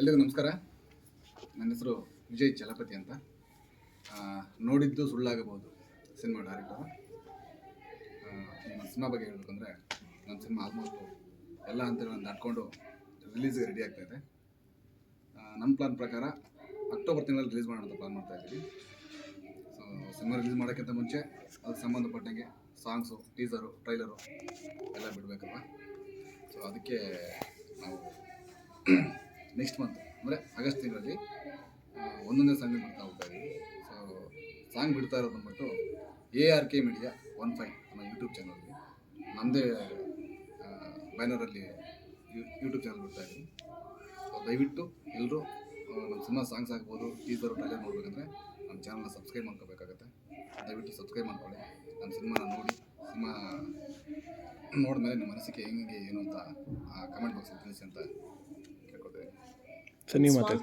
ಎಲ್ರಿಗೂ ನಮಸ್ಕಾರ. ನನ್ನ ಹೆಸರು ವಿಜಯ್ ಚಲಪತಿ ಅಂತ. ನೋಡಿದ್ದು ಸುಳ್ಳಾಗಬಹುದು ಸಿನಿಮಾ ಡೈರೆಕ್ಟರ್. ನನ್ನ ಸಿನಿಮಾ ಬಗ್ಗೆ ಹೇಳಬೇಕಂದ್ರೆ ನನ್ನ ಸಿನಿಮಾ ಆಲ್ಮೋಸ್ಟ್ ಎಲ್ಲ ಹಂತಗಳನ್ನು ದಾಟ್ಕೊಂಡು ರಿಲೀಸ್ಗೆ ರೆಡಿ ಆಗ್ತಾ ಇದೆ. ನಮ್ಮ ಪ್ಲಾನ್ ಪ್ರಕಾರ ಅಕ್ಟೋಬರ್ ತಿಂಗಳಲ್ಲಿ ರಿಲೀಸ್ ಮಾಡೋಣ ಅಂತ ಪ್ಲಾನ್ ಮಾಡ್ತಾ ಇದ್ದೀವಿ. ಸೊ ಸಿನಿಮಾ ರಿಲೀಸ್ ಮಾಡೋಕ್ಕಿಂತ ಮುಂಚೆ ಅದಕ್ಕೆ ಸಂಬಂಧಪಟ್ಟಂಗೆ ಸಾಂಗ್ಸು ಟೀಸರು ಟ್ರೈಲರು ಎಲ್ಲ ಬಿಡಬೇಕಲ್ವ? ಸೊ ಅದಕ್ಕೆ ನಾವು ನೆಕ್ಸ್ಟ್ ಮಂತ್ ಅಂದರೆ ಆಗಸ್ಟ್ ತಿಂಗಳಲ್ಲಿ ಒಂದೊಂದೇ ಸಾಂಗ್ ಬಿಡ್ತಾ ಹೋಗ್ತಾ ಇದ್ದೀವಿ. ಸೊ ಸಾಂಗ್ ಬಿಡ್ತಾ ಇರೋದು ಬಂದ್ಬಿಟ್ಟು A R K media one five ನಮ್ಮ ಯೂಟ್ಯೂಬ್ ಚಾನಲ್ಗೆ ನಮ್ಮದೇ ಬ್ಯಾನರಲ್ಲಿ ಯೂಟ್ಯೂಬ್ ಚಾನಲ್ ಬಿಡ್ತಾ ಇದ್ದೀವಿ. ಸೊ ದಯವಿಟ್ಟು ಎಲ್ಲರೂ ನಮ್ಮ ಸಿನಿಮಾ ಸಾಂಗ್ಸ್ ಆಗ್ಬೋದು ಟೀಸರ್ ಟ್ರೈಲರ್ ನೋಡ್ಬೇಕಂದ್ರೆ ನಮ್ಮ ಚಾನಲ್ನ ಸಬ್ಸ್ಕ್ರೈಬ್ ಮಾಡ್ಕೋಬೇಕಾಗತ್ತೆ. ದಯವಿಟ್ಟು ಸಬ್ಸ್ಕ್ರೈಬ್ ಮಾಡ್ಕೊಳ್ಳಿ. ನಮ್ಮ ಸಿನಿಮಾನ ನೋಡಿ ಸಿನಿಮಾ ನೋಡಿದ್ಮೇಲೆ ನಿಮ್ಮ ಮನಸ್ಸಿಗೆ ಹೆಂಗೆ, ಏನು ಅಂತ ಕಮೆಂಟ್ ಬಾಕ್ಸಲ್ಲಿ ತಿಳಿಸಿ ಅಂತ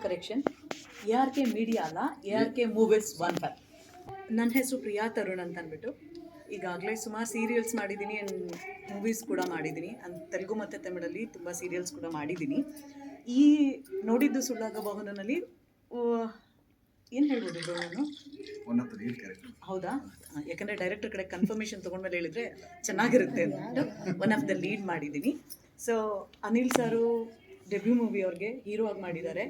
correction A R K media ಅಲ್ಲ A R K movies one five ನನ್ನ ಹೆಸರು ಪ್ರಿಯಾ ತರುಣ್ ಅಂತ ಅಂದ್ಬಿಟ್ಟು ಈಗಾಗಲೇ ಸುಮಾರು ಸೀರಿಯಲ್ಸ್ ಮಾಡಿದ್ದೀನಿ ಆ್ಯಂಡ್ ಮೂವೀಸ್ ಕೂಡ ಮಾಡಿದ್ದೀನಿ ಅಂಡ್ ತೆಲುಗು ಮತ್ತು ತಮಿಳಲ್ಲಿ ತುಂಬ ಸೀರಿಯಲ್ಸ್ ಕೂಡ ಮಾಡಿದ್ದೀನಿ ಈ ನೋಡಿದ್ದು ಸುಳ್ಳಾಗಬಹುದಲ್ಲಿ ಏನು ಹೇಳ್ಬೋದು bro ನಾನು? One of the lead character ಹೌದಾ? ಯಾಕಂದರೆ ಯಾಕಂದ್ರೆ ಡೈರೆಕ್ಟರ್ ಕಡೆ ಕನ್ಫರ್ಮೇಷನ್ ತೊಗೊಂಡ್ಮೇಲೆ ಹೇಳಿದ್ರೆ ಚೆನ್ನಾಗಿರುತ್ತೆ ಅಂತ ಒನ್ ಆಫ್ ದ ಲೀಡ್ ಮಾಡಿದ್ದೀನಿ so Anil sir debut movie ಅವ್ರಿಗೆ ಹೀರೋ ಆಗಿ ಮಾಡಿದ್ದಾರೆ.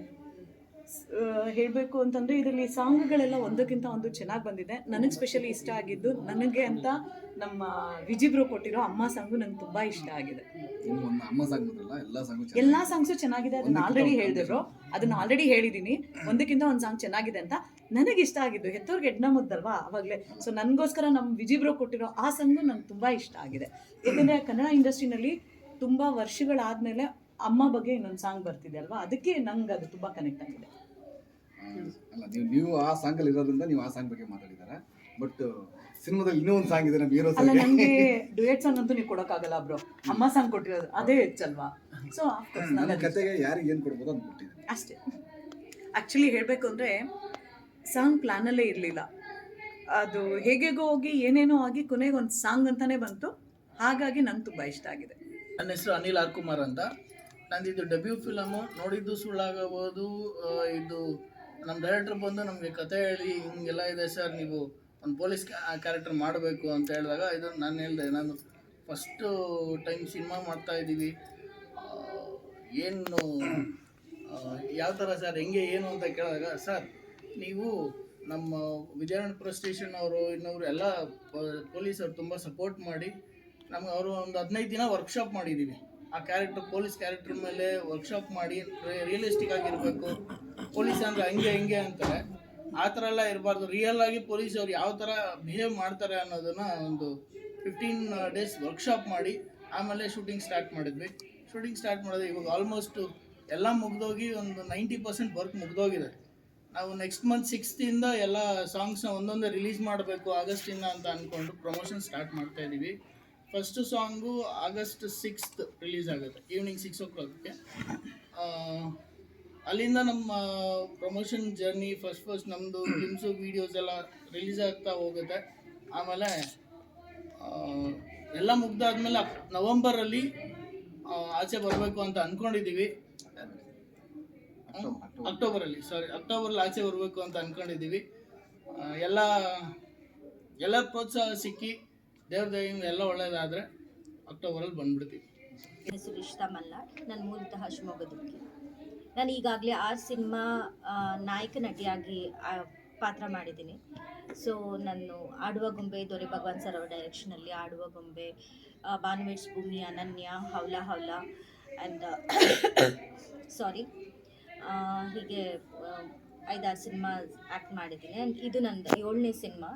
ಹೇಳಬೇಕು ಅಂತಂದರೆ ಇದರಲ್ಲಿ ಸಾಂಗ್ಗಳೆಲ್ಲ ಒಂದಕ್ಕಿಂತ ಒಂದು ಚೆನ್ನಾಗಿ ಬಂದಿದೆ. ನನಗೆ ಸ್ಪೆಷಲಿ ಇಷ್ಟ ಆಗಿದ್ದು ನನಗೆ ಅಂತ ನಮ್ಮ ವಿಜಿಬ್ರು ಕೊಟ್ಟಿರೋ ಅಮ್ಮ ಸಾಂಗು ನಂಗೆ ತುಂಬ ಇಷ್ಟ ಆಗಿದೆ. ಎಲ್ಲ ಸಾಂಗು ಎಲ್ಲ ಸಾಂಗ್ಸು ಚೆನ್ನಾಗಿದೆ ಅದನ್ನ ಆಲ್ರೆಡಿ ಹೇಳಿದ್ರು ಅದನ್ನ ಆಲ್ರೆಡಿ ಹೇಳಿದ್ದೀನಿ ಒಂದಕ್ಕಿಂತ ಒಂದು ಸಾಂಗ್ ಚೆನ್ನಾಗಿದೆ ಅಂತ ನನಗೆ ಇಷ್ಟ ಆಗಿದ್ದು. ಹೆತ್ತೋರ್ಗೆ ಎಡ್ನ ಮುದ್ದಲ್ವಾ ಅವಾಗಲೇ. ಸೊ ನನಗೋಸ್ಕರ ನಮ್ಮ ವಿಜಿಬ್ರು ಕೊಟ್ಟಿರೋ ಆ ಸಾಂಗು ನಂಗೆ ತುಂಬ ಇಷ್ಟ ಆಗಿದೆ. ಯಾಕಂದರೆ ಕನ್ನಡ ಇಂಡಸ್ಟ್ರಿನಲ್ಲಿ ತುಂಬ ವರ್ಷಗಳಾದಮೇಲೆ ಅಮ್ಮ ಬಗ್ಗೆ ಇನ್ನೊಂದು ಸಾಂಗ್ ಬರ್ತಿದೆ ಅಲ್ವಾ? ಅದಕ್ಕೆ ನಂಗೆ ಅದು ತುಂಬ ಕನೆಕ್ಟ್ ಆಗಿದೆ. ಅಲ್ಲ ನೀವು ನೀವು ಆ ಸಾಂಗಲ್ಲಿ ಇರೋದ್ರಿಂದ ನೀವು ಆ ಸಾಂಗ್ ಬಗ್ಗೆ ಮಾತಾಡಿದಾರೆ? ಬಟ್ ಸಿನಿಮಾದಲ್ಲಿ ಇನ್ನೂ ಒಂದು ಸಾಂಗ್ ಇದೆ ನಮ್ಮ ಹೀರೋ ಅಲ್ಲ ನನಗೆ ಡುಯೆಟ್ ಸಾಂಗ್ ಅಂತೂ ನೀವು ಕೊಡೋಕ್ಕಾಗಲ್ಲ ಬ್ರೋ. ಅಮ್ಮ ಸಾಂಗ್ ಕೊಟ್ಟಿರೋದು ಅದೇ ಹೆಚ್ಚಲ್ವಾ? ಸೊ ನನ್ನ ಕತೆಗೆ ಯಾರಿಗೆ ಏನು ಕೊಡ್ಬೋದು ಅಂತ ಕೊಟ್ಟಿದ್ದೀನಿ ಅಷ್ಟೇ. ಆ್ಯಕ್ಚುಲಿ ಹೇಳಬೇಕು ಅಂದರೆ ಸಾಂಗ್ ಪ್ಲ್ಯಾನಲ್ಲೇ ಇರಲಿಲ್ಲ. ಅದು ಹೇಗೆಗೋ ಹೋಗಿ ಏನೇನೋ ಆಗಿ ಕೊನೆಗೆ ಒಂದು ಸಾಂಗ್ ಅಂತಲೇ ಬಂತು. ಹಾಗಾಗಿ ನಂಗೆ ತುಂಬ ಇಷ್ಟ ಆಗಿದೆ. ನನ್ನ ಹೆಸರು ಅನಿಲ್ ಆರ್ ಕುಮಾರ್ ಅಂತ. ನಂದಿದು ಡೆಬ್ಯೂ ಫಿಲಮು ನೋಡಿದ್ದು ಸುಳ್ಳಾಗಬಹುದು ಇದು ನಮ್ಮ ಡೈರೆಕ್ಟರ್ ಬಂದು ನಮಗೆ ಕತೆ ಹೇಳಿ, ಹಿಂಗೆಲ್ಲ ಇದೆ ಸರ್ ನೀವು ಒಂದು ಪೊಲೀಸ್ ಕ್ಯಾರೆಕ್ಟರ್ ಮಾಡಬೇಕು ಅಂತ ಹೇಳಿದಾಗ ಇದು ನಾನು ಹೇಳಿದೆ, ನಾನು ಫಸ್ಟು ಟೈಮ್ ಸಿನಿಮಾ ಮಾಡ್ತಾ ಇದ್ದೀವಿ. ಏನು ಯಾವ ಥರ ಸರ್ ಹೆಂಗೆ, ಏನು ಅಂತ ಕೇಳಿದಾಗ ಸರ್ ನೀವು ನಮ್ಮ ವಿಜಯನಗರ ಸ್ಟೇಷನ್ ಅವರು ಇನ್ನೊಬ್ರು ಎಲ್ಲ ಪೊಲೀಸರು ತುಂಬ ಸಪೋರ್ಟ್ ಮಾಡಿ, ನಮ್ಗೆ ಅವರು ಒಂದು ಹದಿನೈದು ದಿನ ವರ್ಕ್ಶಾಪ್ ಮಾಡಿದ್ದೀವಿ ಆ ಕ್ಯಾರೆಕ್ಟರ್ ಪೊಲೀಸ್ ಕ್ಯಾರೆಕ್ಟರ್ ಮೇಲೆ ವರ್ಕ್ಶಾಪ್ ಮಾಡಿ ರಿಯಲಿಸ್ಟಿಕ್ ಆಗಿರಬೇಕು. ಪೊಲೀಸ್ ಅಂದರೆ ಹಂಗೆ, ಹಿಂಗೆ ಅಂತಾರೆ. ಆ ಥರ ಎಲ್ಲ ಇರಬಾರ್ದು. ರಿಯಲ್ ಆಗಿ ಪೊಲೀಸ್ ಅವ್ರು ಯಾವ ಥರ ಬಿಹೇವ್ ಮಾಡ್ತಾರೆ ಅನ್ನೋದನ್ನ ಒಂದು ಫಿಫ್ಟೀನ್ ಡೇಸ್ ವರ್ಕ್ಶಾಪ್ ಮಾಡಿ ಆಮೇಲೆ ಶೂಟಿಂಗ್ ಸ್ಟಾರ್ಟ್ ಮಾಡಿದ್ವಿ. ಶೂಟಿಂಗ್ ಸ್ಟಾರ್ಟ್ ಮಾಡಿದ್ರೆ ಇವಾಗ ಆಲ್ಮೋಸ್ಟು ಎಲ್ಲ ಮುಗ್ದೋಗಿ ಒಂದು ನೈಂಟಿ ಪರ್ಸೆಂಟ್ ವರ್ಕ್ ಮುಗ್ದೋಗಿದೆ. ನಾವು ನೆಕ್ಸ್ಟ್ ಮಂತ್ ಸಿಕ್ಸ್ತಿಂದ ಎಲ್ಲ ಸಾಂಗ್ಸ್ನ ಒಂದೊಂದೇ ರಿಲೀಸ್ ಮಾಡಬೇಕು ಆಗಸ್ಟಿಂದ ಅಂತ ಅಂದ್ಕೊಂಡು ಪ್ರಮೋಷನ್ ಸ್ಟಾರ್ಟ್ ಮಾಡ್ತಾ ಇದ್ದೀವಿ first song August sixth release ಆಗುತ್ತೆ. ಈವ್ನಿಂಗ್ ಸಿಕ್ಸ್ ಓ ಕ್ಲಾಕ್ಗೆ ಅಲ್ಲಿಂದ ನಮ್ಮ ಪ್ರಮೋಷನ್ ಜರ್ನಿ ಫಸ್ಟ್ ಫಸ್ಟ್ ನಮ್ಮದು ಫಿಲ್ಮ್ಸು ವೀಡಿಯೋಸ್ ಎಲ್ಲ ರಿಲೀಸ್ ಆಗ್ತಾ ಹೋಗುತ್ತೆ. ಆಮೇಲೆ ಎಲ್ಲ ಮುಗ್ದಾದ್ಮೇಲೆ ನವಂಬರಲ್ಲಿ ಆಚೆ ಬರಬೇಕು ಅಂತ ಅಂದ್ಕೊಂಡಿದ್ದೀವಿ ಅಕ್ಟೋಬರಲ್ಲಿ ಸಾರಿ ಅಕ್ಟೋಬರಲ್ಲಿ ಆಚೆ ಬರಬೇಕು ಅಂತ ಅಂದ್ಕೊಂಡಿದ್ದೀವಿ ಎಲ್ಲ ಎಲ್ಲ ಪ್ರೋತ್ಸಾಹ ಸಿಕ್ಕಿ ದೇವ್ರ ದಯಿಂದ ಎಲ್ಲ ಒಳ್ಳೇದಾದರೆ ಅಕ್ಟೋಬರಲ್ಲಿ ಬಂದ್ಬಿಡ್ತೀವಿ. ಹೆಸರು ಇಷ್ಟ ಮಲ್ನಾಡ್ ನಾನು ಮೂಲತಃ ಶಿವಮೊಗ್ಗದಕ್ಕೆ ನಾನು ಈಗಾಗಲೇ ಆ ಸಿನಿಮಾ ನಾಯಕ ನಟಿಯಾಗಿ ಪಾತ್ರ ಮಾಡಿದ್ದೀನಿ. ಸೊ ನಾನು ಆಡುವ ಗೊಂಬೆ, ದೊರೆ ಭಗವಾನ್ ಸರ್ ಅವರ ಡೈರೆಕ್ಷನಲ್ಲಿ ಆಡುವ ಗೊಂಬೆ ಭಾನುವೇಶ್ ಭೂಮಿ, ಅನನ್ಯ, ಹೌಲ ಹೌಲ ಆ್ಯಂಡ್ ಸಾರಿ ಹೀಗೆ ಐದಾರು ಸಿನಿಮಾ ಆ್ಯಕ್ಟ್ ಮಾಡಿದ್ದೀನಿ. ಆ್ಯಂಡ್ ಇದು ನಂದು ಏಳನೇ ಸಿನಿಮಾ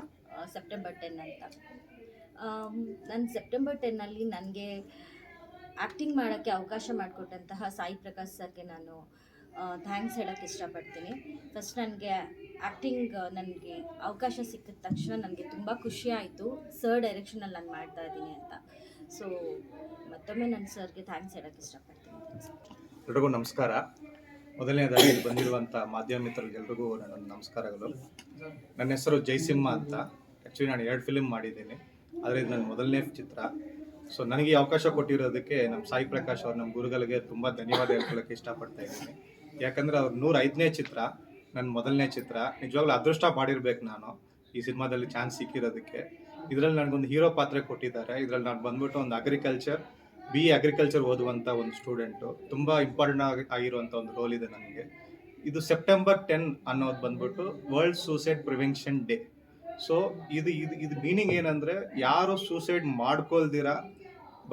ಸೆಪ್ಟೆಂಬರ್ ಟೆನ್ ಅಂತ. ನಾನು ಸೆಪ್ಟೆಂಬರ್ ಟೆನ್ನಲ್ಲಿ ನನಗೆ ಆ್ಯಕ್ಟಿಂಗ್ ಮಾಡೋಕ್ಕೆ ಅವಕಾಶ ಮಾಡಿಕೊಟ್ಟಂತಹ ಸಾಯಿ ಪ್ರಕಾಶ್ ಸರ್ಗೆ ನಾನು ಥ್ಯಾಂಕ್ಸ್ ಹೇಳೋಕ್ಕೆ ಇಷ್ಟಪಡ್ತೀನಿ. ಫಸ್ಟ್ ನನಗೆ ಆ್ಯಕ್ಟಿಂಗ್ ನನಗೆ ಅವಕಾಶ ಸಿಕ್ಕಿದ ತಕ್ಷಣ ನನಗೆ ತುಂಬ ಖುಷಿ ಆಯಿತು. ಸರ್ ಡೈರೆಕ್ಷನಲ್ಲಿ ನಾನು ಮಾಡ್ತಾ ಇದ್ದೀನಿ ಅಂತ. ಸೊ ಮತ್ತೊಮ್ಮೆ ನನ್ನ ಸರ್ಗೆ ಥ್ಯಾಂಕ್ಸ್ ಹೇಳೋಕ್ಕೆ ಇಷ್ಟಪಡ್ತೀನಿ. ಎಲ್ರಿಗೂ ನಮಸ್ಕಾರ. ಮೊದಲನೇದಾಗಿ ಬಂದಿರುವಂಥ ಮಾಧ್ಯಮ ನನ್ನ ನಮಸ್ಕಾರಗಳು. ನನ್ನ ಹೆಸರು ಜಯಸಿಂಹ ಅಂತ. ಆ್ಯಕ್ಚುಲಿ ನಾನು ಎರಡು ಫಿಲಿಮ್ ಮಾಡಿದ್ದೀನಿ. ಆದರೆ ಇದು ನನ್ನ ಮೊದಲನೇ ಚಿತ್ರ. ಸೊ ನನಗೆ ಈ ಅವಕಾಶ ಕೊಟ್ಟಿರೋದಕ್ಕೆ ನಮ್ಮ ಸಾಯಿ ಪ್ರಕಾಶ್ ಅವ್ರು ನಮ್ಮ ಗುರುಗಳಿಗೆ ತುಂಬ ಧನ್ಯವಾದ ಹೇಳ್ಕೊಳ್ಳೋಕೆ ಇಷ್ಟಪಡ್ತಾ ಇದ್ದೀನಿ. ಯಾಕಂದರೆ ಅವ್ರ ನೂರ ಐದನೇ ಚಿತ್ರ, ನನ್ನ ಮೊದಲನೇ ಚಿತ್ರ. ನಿಜವಾಗ್ಲೂ ಅದೃಷ್ಟ ಮಾಡಿರ್ಬೇಕು ನಾನು ಈ ಸಿನಿಮಾದಲ್ಲಿ ಚಾನ್ಸ್ ಸಿಕ್ಕಿರೋದಕ್ಕೆ. ಇದರಲ್ಲಿ ನನಗೊಂದು ಹೀರೋ ಪಾತ್ರ ಕೊಟ್ಟಿದ್ದಾರೆ. ಇದರಲ್ಲಿ ನಾನು ಬಂದ್ಬಿಟ್ಟು ಒಂದು ಅಗ್ರಿಕಲ್ಚರ್ ಬಿ ಅಗ್ರಿಕಲ್ಚರ್ ಓದುವಂಥ ಒಂದು ಸ್ಟೂಡೆಂಟು ತುಂಬ ಇಂಪಾರ್ಟೆಂಟ್ ಆಗಿ ಆಗಿರುವಂಥ ಒಂದು ರೋಲ್ ಇದೆ ನನಗೆ. ಇದು ಸೆಪ್ಟೆಂಬರ್ ಟೆನ್ ಅನ್ನೋದು ಬಂದ್ಬಿಟ್ಟು world suicide prevention day so ಇದು ಇದು ಇದು ಮೀನಿಂಗ್ ಏನಂದರೆ ಯಾರು ಸೂಸೈಡ್ ಮಾಡ್ಕೊಳ್ದಿರ,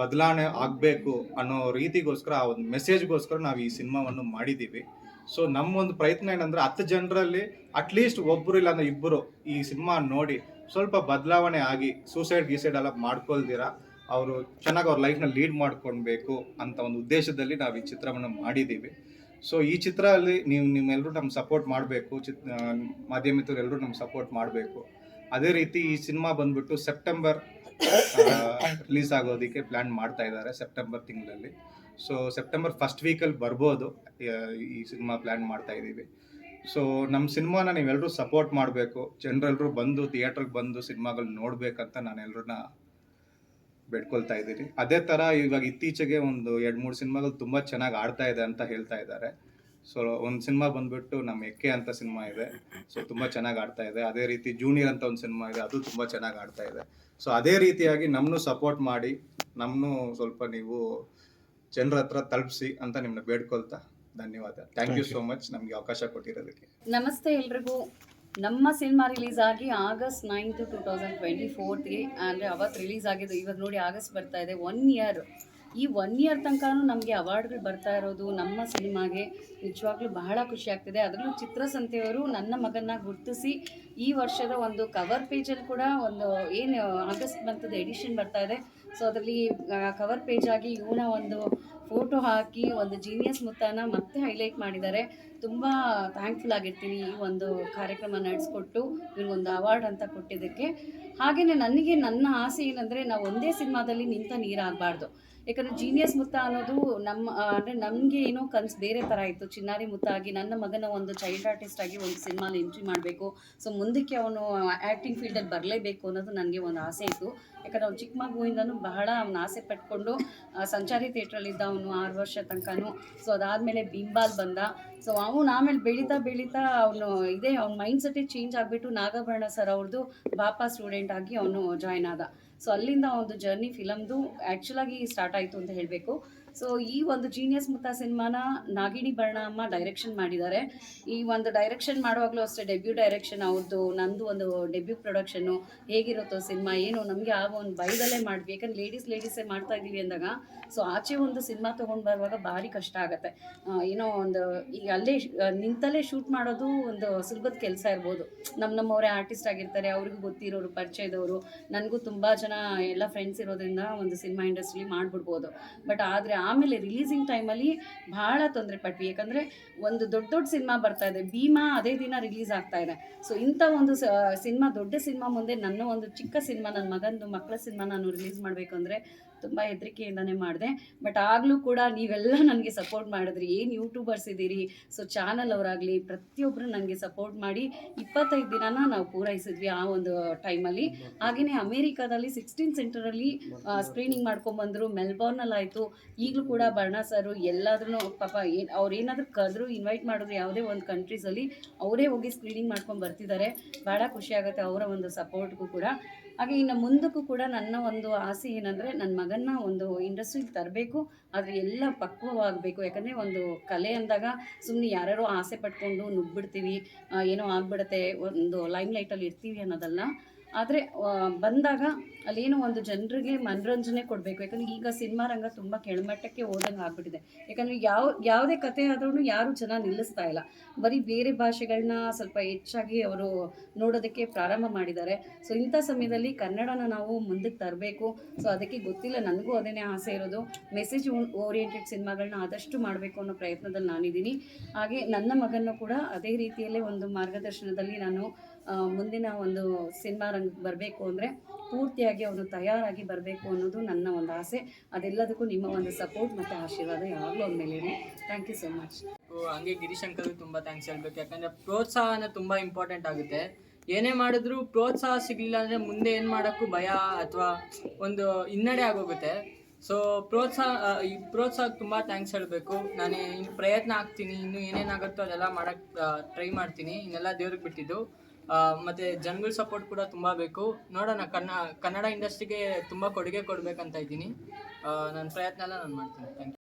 ಬದಲಾವಣೆ ಆಗಬೇಕು ಅನ್ನೋ ರೀತಿಗೋಸ್ಕರ, ಆ ಒಂದು ಮೆಸೇಜ್ಗೋಸ್ಕರ ನಾವು ಈ ಸಿನಿಮಾವನ್ನು ಮಾಡಿದ್ದೀವಿ ಸೊ ನಮ್ಮ ಒಂದು ಪ್ರಯತ್ನ ಏನಂದ್ರೆ ಹತ್ತು ಜನರಲ್ಲಿ ಅಟ್ಲೀಸ್ಟ್ ಒಬ್ಬರು ಇಲ್ಲಾಂದ್ರೆ ಇಬ್ಬರು ಈ ಸಿನಿಮಾ ನೋಡಿ ಸ್ವಲ್ಪ ಬದಲಾವಣೆ ಆಗಿ ಸೂಸೈಡ್ ಗೀಸೈಡ್ ಎಲ್ಲ ಮಾಡ್ಕೊಳ್ದಿರ, ಅವರು ಚೆನ್ನಾಗಿ ಅವ್ರ ಲೈಫ್ನ ಲೀಡ್ ಮಾಡ್ಕೊಳ್ಬೇಕು ಅಂತ ಒಂದು ಉದ್ದೇಶದಲ್ಲಿ ನಾವು ಈ ಚಿತ್ರವನ್ನು ಮಾಡಿದ್ದೀವಿ ಸೊ ಈ ಚಿತ್ರ ಅಲ್ಲಿ ನೀವು ನಿಮ್ಮೆಲ್ಲರೂ ನಮ್ಗೆ ಸಪೋರ್ಟ್ ಮಾಡಬೇಕು, ಚಿತ್ ಮಾಧ್ಯಮಿತರು ಎಲ್ಲರೂ ನಮ್ಗೆ ಸಪೋರ್ಟ್ ಮಾಡಬೇಕು. ಅದೇ ರೀತಿ ಈ ಸಿನಿಮಾ ಬಂದ್ಬಿಟ್ಟು ಸೆಪ್ಟೆಂಬರ್ ರಿಲೀಸ್ ಆಗೋದಕ್ಕೆ ಪ್ಲ್ಯಾನ್ ಮಾಡ್ತಾ ಇದ್ದಾರೆ ಸೆಪ್ಟೆಂಬರ್ ತಿಂಗಳಲ್ಲಿ. ಸೊ ಸೆಪ್ಟೆಂಬರ್ ಫಸ್ಟ್ ವೀಕಲ್ಲಿ ಬರ್ಬೋದು ಈ ಸಿನಿಮಾ ಪ್ಲ್ಯಾನ್ ಮಾಡ್ತಾ ಇದ್ದೀವಿ. ಸೊ ನಮ್ಮ ಸಿನಿಮಾನ ನೀವೆಲ್ಲರೂ ಸಪೋರ್ಟ್ ಮಾಡಬೇಕು ಜನರೆಲ್ಲರೂ ಬಂದು ಥಿಯೇಟ್ರಿಗೆ ಬಂದು ಸಿನಿಮಾಗಳು ನೋಡಬೇಕಂತ ನಾನು ಎಲ್ಲರನ್ನ ಬೇಡ್ಕೊಳ್ತಾ ಇದ್ದೀನಿ. ಅದೇ ಥರ ಇವಾಗ ಇತ್ತೀಚೆಗೆ ಒಂದು ಎರಡು ಮೂರು ಸಿನಿಮಾಗಳು ತುಂಬ ಚೆನ್ನಾಗಿ ಆಡ್ತಾ ಇದೆ ಅಂತ ಹೇಳ್ತಾ ಇದ್ದಾರೆ. ಸೊ ಒಂದು ಸಿನಿಮಾ ಬಂದ್ಬಿಟ್ಟು ನಮ್ಮ ಎಕ್ಕೆ ಅಂತ ಸಿನಿಮಾ ಇದೆ. ಸೊ ತುಂಬಾ ಚೆನ್ನಾಗಿ ಆಡ್ತಾ ಇದೆ. ಅದೇ ರೀತಿ ಜೂನಿಯರ್ ಅಂತ ಒಂದು ಸಿನಿಮಾ ಇದೆ. ಅದು ತುಂಬಾ ಚೆನ್ನಾಗಿ ಆಡ್ತಾ ಇದೆ. ಸೊ ಅದೇ ರೀತಿಯಾಗಿ ನಮ್ಮನ್ನು ಸಪೋರ್ಟ್ ಮಾಡಿ ನಮ್ಮನ್ನು ಸ್ವಲ್ಪ ನೀವು ಜನರ ಹತ್ರ ತಲುಪಿಸಿ ಅಂತ ನಿಮ್ಮನ್ನ ಬೇಡ್ಕೊಳ್ತಾ ಧನ್ಯವಾದ. ಥ್ಯಾಂಕ್ ಯು ಸೋ ಮಚ್ ನಮಗೆ ಅವಕಾಶ ಕೊಟ್ಟಿರೋದಕ್ಕೆ. ನಮಸ್ತೆ ಎಲ್ರಿಗೂ. ನಮ್ಮ ಸಿನಿಮಾ ರಿಲೀಸ್ ಆಗಿ August ninth two thousand twenty ಫೋರ್ತ್ಗೆ ಅಂದರೆ ಅವತ್ತು ರಿಲೀಸ್ ಆಗಿದ್ದು ಇವಾಗ ನೋಡಿ ಆಗಸ್ಟ್ ಬರ್ತಾ ಇದೆ. ಒನ್ ಇಯರ್ ಈ ಒನ್ ಇಯರ್ ತನಕನೂ ನಮಗೆ ಅವಾರ್ಡ್ಗಳು ಬರ್ತಾ ಇರೋದು, ನಮ್ಮ ಸಿನಿಮಾಗೆ ನಿಜವಾಗ್ಲೂ ಬಹಳ ಖುಷಿ ಆಗ್ತಿದೆ. ಅದರಲ್ಲೂ ಚಿತ್ರಸಂತೆಯವರು ನನ್ನ ಮಗನ್ನ ಗುರುತಿಸಿ ಈ ವರ್ಷದ ಒಂದು ಕವರ್ ಪೇಜಲ್ಲಿ ಕೂಡ ಒಂದು ಏನು ಆಗಸ್ಟ್ ಮಂತದ ಎಡಿಷನ್ ಬರ್ತಾ ಇದೆ. ಸೊ ಅದರಲ್ಲಿ ಕವರ್ ಪೇಜಾಗಿ ಇವನ ಒಂದು ಫೋಟೋ ಹಾಕಿ ಒಂದು ಜೀನಿಯಸ್ ಮುತ್ತಾನ ಮತ್ತೆ ಹೈಲೈಟ್ ಮಾಡಿದ್ದಾರೆ. ತುಂಬ ಥ್ಯಾಂಕ್ಫುಲ್ ಆಗಿರ್ತೀನಿ ಈ ಒಂದು ಕಾರ್ಯಕ್ರಮ ನಡೆಸ್ಕೊಟ್ಟು ಇವ್ರಿಗೊಂದು ಅವಾರ್ಡ್ ಅಂತ ಕೊಟ್ಟಿದ್ದಕ್ಕೆ. ಹಾಗೆಯೇ ನನಗೆ ನನ್ನ ಆಸೆ ಏನಂದರೆ ನಾವು ಒಂದೇ ಸಿನಿಮಾದಲ್ಲಿ ನಿಂತ ನೀರಾಗಬಾರ್ದು. ಯಾಕಂದರೆ ಜೀನಿಯಸ್ ಮುತ್ತ ಅನ್ನೋದು ನಮ್ಮ ಅಂದರೆ ನಮಗೆ ಏನೋ ಕನ್ಸು ಬೇರೆ ಥರ ಇತ್ತು. ಚಿನ್ನಾರಿ ಮುತ್ತ ಆಗಿ ನನ್ನ ಮಗನ ಒಂದು ಚೈಲ್ಡ್ ಆರ್ಟಿಸ್ಟ್ ಆಗಿ ಒಂದು ಸಿನಿಮಾನ ಎಂಟ್ರಿ ಮಾಡಬೇಕು. ಸೊ ಮುಂದಕ್ಕೆ ಅವನು ಆ್ಯಕ್ಟಿಂಗ್ ಫೀಲ್ಡಲ್ಲಿ ಬರಲೇಬೇಕು ಅನ್ನೋದು ನನಗೆ ಒಂದು ಆಸೆ ಇತ್ತು. ಯಾಕಂದ್ರೆ ಅವ್ನು ಚಿಕ್ಕ ಮಗುವಿಂದನೂ ಬಹಳ ಅವನ ಆಸೆ ಪಟ್ಕೊಂಡು ಸಂಚಾರಿ ಥಿಯೇಟ್ರಲ್ಲಿದ್ದ ಅವನು ಆರು ವರ್ಷ ತನಕನೂ ಸೊ ಅದಾದಮೇಲೆ ಬಿಂಬಾಲ್ ಬಂದ. ಸೊ ಅವನು ಆಮೇಲೆ ಬೆಳೀತಾ ಬೆಳೀತಾ ಅವನು ಇದೇ, ಅವ್ನ ಮೈಂಡ್ ಸೆಟ್ಟೇ ಚೇಂಜ್ ಆಗಿಬಿಟ್ಟು ನಾಗಾಭರಣ ಸರ್ ಅವ್ರದ್ದು ಬಾಪಾ ಸ್ಟೂಡೆಂಟ್ ಆಗಿ ಅವನು ಜಾಯ್ನ್ ಆದ. ಸೊ ಅಲ್ಲಿಂದ ಒಂದು ಜರ್ನಿ ಫಿಲಮ್ದು ಆ್ಯಕ್ಚುಲಾಗಿ ಸ್ಟಾರ್ಟ್ ಆಯಿತು ಅಂತ ಹೇಳಬೇಕು. ಸೊ ಈ ಒಂದು ಜೀನಿಯಸ್ ಮುತ್ತ ಸಿನಿಮಾನ ನಾಗಿಣಿ ಅಮ್ಮ ಡೈರೆಕ್ಷನ್ ಮಾಡಿದ್ದಾರೆ. ಈ ಒಂದು ಡೈರೆಕ್ಷನ್ ಮಾಡುವಾಗಲೂ ಅಷ್ಟೇ ಡೆಬ್ಯೂ ಡೈರೆಕ್ಷನ್ ಅವ್ರದ್ದು ನಂದು ಒಂದು ಡೆಬ್ಯೂ ಪ್ರೊಡಕ್ಷನ್ನು ಹೇಗಿರುತ್ತೋ ಸಿನಿಮಾ, ಏನು ನಮಗೆ ಆಗ ಒಂದು ಬೈದಲ್ಲೇ ಮಾಡಿದ್ವಿ ಯಾಕಂದ್ರೆ ಲೇಡೀಸ್ ಲೇಡೀಸೇ ಮಾಡ್ತಾ ಇದ್ದೀವಿ ಅಂದಾಗ ಸೊ ಆಚೆ ಒಂದು ಸಿನಿಮಾ ತೊಗೊಂಡು ಬರುವಾಗ ಭಾರಿ ಕಷ್ಟ ಆಗುತ್ತೆ. ಏನೋ ಒಂದು ಈಗ ಅಲ್ಲೇ ನಿಂತಲ್ಲೇ ಶೂಟ್ ಮಾಡೋದು ಒಂದು ಸುಲಭದ ಕೆಲಸ ಇರ್ಬೋದು. ನಮ್ಮ ನಮ್ಮವರೇ ಆರ್ಟಿಸ್ಟ್ ಆಗಿರ್ತಾರೆ, ಅವ್ರಿಗೂ ಗೊತ್ತಿರೋರು, ಪರಿಚಯದವರು, ನನಗೂ ತುಂಬ ಜನ ಎಲ್ಲ ಫ್ರೆಂಡ್ಸ್ ಇರೋದ್ರಿಂದ ಒಂದು ಸಿನಿಮಾ ಇಂಡಸ್ಟ್ರಿಲಿ ಮಾಡಿಬಿಡ್ಬೋದು. ಬಟ್ ಆದರೆ ಆಮೇಲೆ ರಿಲೀಸಿಂಗ್ ಟೈಮಲ್ಲಿ ಭಾಳ ತೊಂದರೆ ಪಟ್ವಿ. ಯಾಕಂದರೆ ಒಂದು ದೊಡ್ಡ ದೊಡ್ಡ ಸಿನಿಮಾ ಬರ್ತಾ ಇದೆ. ಭೀಮಾ ಅದೇ ದಿನ ರಿಲೀಸ್ ಆಗ್ತಾ ಇದೆ. ಸೊ ಇಂಥ ಒಂದು ಸಿನಿಮಾ ದೊಡ್ಡ ಸಿನಿಮಾ ಮುಂದೆ ನನ್ನ ಒಂದು ಚಿಕ್ಕ ಸಿನಿಮಾ, ನನ್ನ ಮಗಂದು ಮಕ್ಕಳ ಸಿನಿಮಾ ನಾನು ರಿಲೀಸ್ ಮಾಡಬೇಕು ಅಂದರೆ ತುಂಬ ಹೆದರಿಕೆಯಿಂದನೇ ಮಾಡಿದೆ. ಬಟ್ ಆಗಲೂ ಕೂಡ ನೀವೆಲ್ಲ ನನಗೆ ಸಪೋರ್ಟ್ ಮಾಡಿದ್ರಿ. ಏನು ಯೂಟ್ಯೂಬರ್ಸ್ ಇದ್ದೀರಿ ಸೊ ಚಾನಲ್ ಅವರಾಗಲಿ ಪ್ರತಿಯೊಬ್ಬರು ನನಗೆ ಸಪೋರ್ಟ್ ಮಾಡಿ ಇಪ್ಪತ್ತೈದು ದಿನನ ನಾವು ಪೂರೈಸಿದ್ವಿ ಆ ಒಂದು ಟೈಮಲ್ಲಿ ಹಾಗೆಯೇ ಅಮೇರಿಕಾದಲ್ಲಿ ಸಿಕ್ಸ್ಟೀನ್ ಸೆಂಟರಲ್ಲಿ ಸ್ಕ್ರೀನಿಂಗ್ ಮಾಡ್ಕೊಂಬಂದರು ಮೆಲ್ಬೋರ್ನಲ್ಲಿ ಆಯಿತು. ಈಗಲೂ ಕೂಡ ಬರ್ಣ ಸರು ಎಲ್ಲಾದ್ರೂ ಪಾಪ ಏನು, ಅವ್ರು ಏನಾದರೂ ಕರೆದ್ರು ಇನ್ವೈಟ್ ಮಾಡಿದ್ರು ಯಾವುದೇ ಒಂದು ಕಂಟ್ರೀಸಲ್ಲಿ ಅವರೇ ಹೋಗಿ ಸ್ಕ್ರೀನಿಂಗ್ ಮಾಡ್ಕೊಂಡು ಬರ್ತಿದ್ದಾರೆ ಭಾಳ ಖುಷಿ ಆಗುತ್ತೆ ಅವರ ಒಂದು ಸಪೋರ್ಟ್ಗೂ ಕೂಡ. ಹಾಗೆ ಇನ್ನು ಮುಂದಕ್ಕೂ ಕೂಡ ನನ್ನ ಒಂದು ಆಸೆ ಏನಂದರೆ ನನ್ನ ಮಗನ್ನ ಒಂದು ಇಂಡಸ್ಟ್ರಿಗೆ ತರಬೇಕು, ಆದರೆ ಎಲ್ಲ ಪಕ್ವವಾಗಬೇಕು. ಯಾಕಂದರೆ ಒಂದು ಕಲೆ ಅಂದಾಗ ಸುಮ್ಮನೆ ಯಾರ್ಯಾರೋ ಆಸೆ ಪಟ್ಕೊಂಡು ನುಗ್ಬಿಡ್ತೀವಿ ಏನೋ ಆಗ್ಬಿಡುತ್ತೆ, ಒಂದು ಲೈಮ್ ಲೈಟಲ್ಲಿ ಇರ್ತೀವಿ ಅನ್ನೋದಲ್ಲ. ಆದರೆ ಬಂದಾಗ ಅಲ್ಲೇನೋ ಒಂದು ಜನರಿಗೆ ಮನರಂಜನೆ ಕೊಡಬೇಕು. ಯಾಕಂದರೆ ಈಗ ಸಿನಿಮಾ ರಂಗ ತುಂಬ ಕೆಳಮಟ್ಟಕ್ಕೆ ಹೋದಂಗೆ ಆಗ್ಬಿಟ್ಟಿದೆ. ಯಾಕಂದರೆ ಯಾವ, ಯಾವುದೇ ಕತೆ ಆದ್ರೂ ಯಾರೂ ಜನ ನಿಲ್ಲಿಸ್ತಾ ಇಲ್ಲ. ಬರೀ ಬೇರೆ ಭಾಷೆಗಳನ್ನ ಸ್ವಲ್ಪ ಹೆಚ್ಚಾಗಿ ಅವರು ನೋಡೋದಕ್ಕೆ ಪ್ರಾರಂಭ ಮಾಡಿದ್ದಾರೆ. ಸೊ ಇಂಥ ಸಮಯದಲ್ಲಿ ಕನ್ನಡನ ನಾವು ಮುಂದಕ್ಕೆ ತರಬೇಕು. ಸೊ ಅದಕ್ಕೆ ಗೊತ್ತಿಲ್ಲ, ನನಗೂ ಅದೇನೇ ಆಸೆ ಇರೋದು. ಮೆಸೇಜ್ ಓರಿಯೆಂಟೆಡ್ ಸಿನಿಮಾಗಳನ್ನ ಆದಷ್ಟು ಮಾಡಬೇಕು ಅನ್ನೋ ಪ್ರಯತ್ನದಲ್ಲಿ ನಾನಿದ್ದೀನಿ. ಹಾಗೆ ನನ್ನ ಮಗನ್ನು ಕೂಡ ಅದೇ ರೀತಿಯಲ್ಲೇ ಒಂದು ಮಾರ್ಗದರ್ಶನದಲ್ಲಿ ನಾನು ಮುಂದಿನ ಒಂದು ಸಿನಿಮಾ ರಂಗಕ್ಕೆ ಬರಬೇಕು ಅಂದರೆ ಪೂರ್ತಿಯಾಗಿ ಅವನು ತಯಾರಾಗಿ ಬರಬೇಕು ಅನ್ನೋದು ನನ್ನ ಒಂದು ಆಸೆ. ಅದೆಲ್ಲದಕ್ಕೂ ನಿಮ್ಮ ಒಂದು ಸಪೋರ್ಟ್ ಮತ್ತು ಆಶೀರ್ವಾದ ಯಾವಾಗಲೂ ಅವ್ರ ಮೇಲೆ ಥ್ಯಾಂಕ್ ಯು ಸೊ ಮಚ್ ಹಂಗೆ ಗಿರೀಶ್ ಅಂಕಲ್ಗೆ ತುಂಬ ಥ್ಯಾಂಕ್ಸ್ ಹೇಳ್ಬೇಕು. ಯಾಕಂದರೆ ಪ್ರೋತ್ಸಾಹನ ತುಂಬ ಇಂಪಾರ್ಟೆಂಟ್ ಆಗುತ್ತೆ. ಏನೇ ಮಾಡಿದ್ರು ಪ್ರೋತ್ಸಾಹ ಸಿಗಲಿಲ್ಲ ಅಂದರೆ ಮುಂದೆ ಏನು ಮಾಡೋಕ್ಕೂ ಭಯ ಅಥವಾ ಒಂದು ಹಿನ್ನಡೆ ಆಗೋಗುತ್ತೆ. ಸೊ ಪ್ರೋತ್ಸಾಹ ಈ ಪ್ರೋತ್ಸಾಹಕ್ಕೆ ತುಂಬ ಥ್ಯಾಂಕ್ಸ್ ಹೇಳಬೇಕು. ನಾನು ಇನ್ನು ಪ್ರಯತ್ನ ಆಗ್ತೀನಿ. ಇನ್ನು ಏನೇನಾಗುತ್ತೋ ಅದೆಲ್ಲ ಮಾಡೋಕ್ಕೆ ಟ್ರೈ ಮಾಡ್ತೀನಿ. ಇನ್ನೆಲ್ಲ ದೇವ್ರಿಗೆ ಬಿಟ್ಟಿದ್ದು. ಮತ್ತೆ ಜನಗಳ ಸಪೋರ್ಟ್ ಕೂಡ ತುಂಬ ಬೇಕು. ನೋಡೋಣ, ಕನ್ನ, ಕನ್ನಡ ಇಂಡಸ್ಟ್ರಿಗೆ ತುಂಬ ಕೊಡುಗೆ ಕೊಡಬೇಕಂತ ಇದ್ದೀನಿ. ನನ್ನ ಪ್ರಯತ್ನ ಎಲ್ಲ ನಾನು ಮಾಡ್ತೀನಿ. Thank you